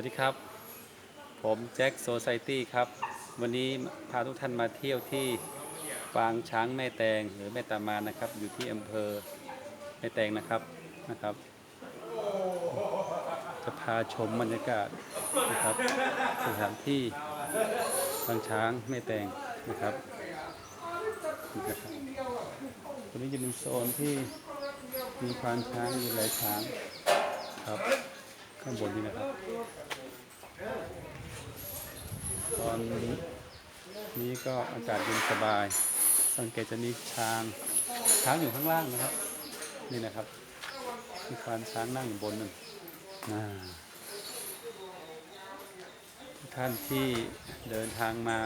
วัสดีครับ ผมแจ็คโซไซตี้ครับ วันนี้พาทุกท่านมาเที่ยวที่ปางช้างแม่แตงหรือแม่ตามานนะครับ อยู่ที่อำเภอแม่แตงนะครับนะครับ จะพาชมบรรยากาศนะครับ สถานที่ปางช้างแม่แตงนะครับนะครับตรงนี้จะเป็นโซนที่มีควานช้างมีหลายช้างครับ ข้างบนนี้นะครับ ตอนนี้ก็อากาศเย็นสบาย สังเกตจะมีช้างช้างอยู่ข้างล่างนะครับ นี่นะครับมีควานช้างนั่งอยู่บนนั่นท่านที่เดินทางมา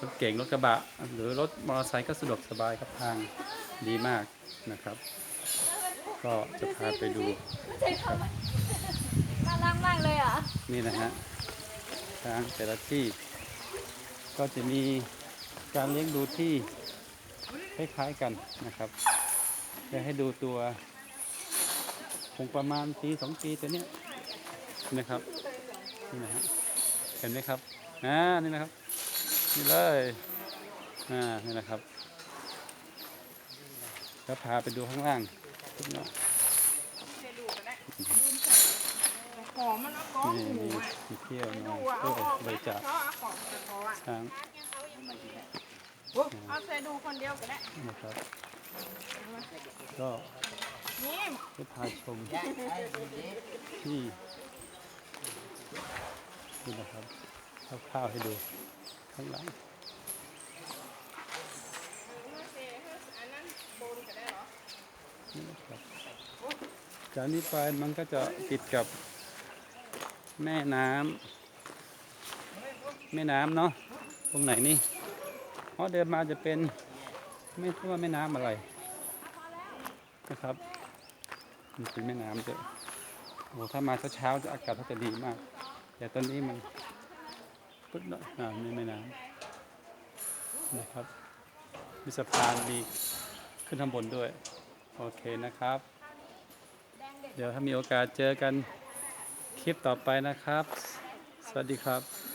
รถเก่งรถกระบะ หรือรถมอเตอร์ไซค์ก็สะดวกสบายครับทางดีมากนะครับ ก็จะพาไปดู น่ารักมากเลยอะนี่นะฮะช้างแต่ละที่ ก็จะมีการเลี้ยงดูที่คล้ายๆกันนะครับจะให้ดูตัวคงประมาณปีสองปีตัวเนี้ยนะครับนี่นะฮะเห็นไหมครับอ่านี่นะครับนี่เลยอ่านี่นะครับแล้วพาไปดูข้างล่างนิดหน่อย หอมมันเอาก้อนนี่หมูมีอะมีเที่ยวไปมาดูอะเอาอออกบไปริจาคเขาเอาของแต่พออะช้างโอ้เอาใส่ดูคนเดียวก็ได้ นะครับ ก็นี่จะพาชมที่นี่นะครับคร่าวๆให้ดูข้างหลังอันนั้นโบนก็ได้เหรอ นี่นะครับจากนี้ไปมันก็จะติดกับ แม่น้ำแม่น้ำเนาะตรงไหนนี่เพราะเดินมาจะเป็นไม่รู้ว่าแม่น้ำอะไรนะครับมันเป็นแม่น้ำด้วยโอ้ถ้ามาเช้าๆจะอากาศก็จะดีมาก แต่ตอนนี้มันปึ๊ดหน่อยอ่ามีแม่น้ำนะครับ มีสะพานมีขึ้นข้างบนด้วย โอเคนะครับ เดี๋ยวถ้ามีโอกาสเจอกัน คลิปต่อไปนะครับ สวัสดีครับ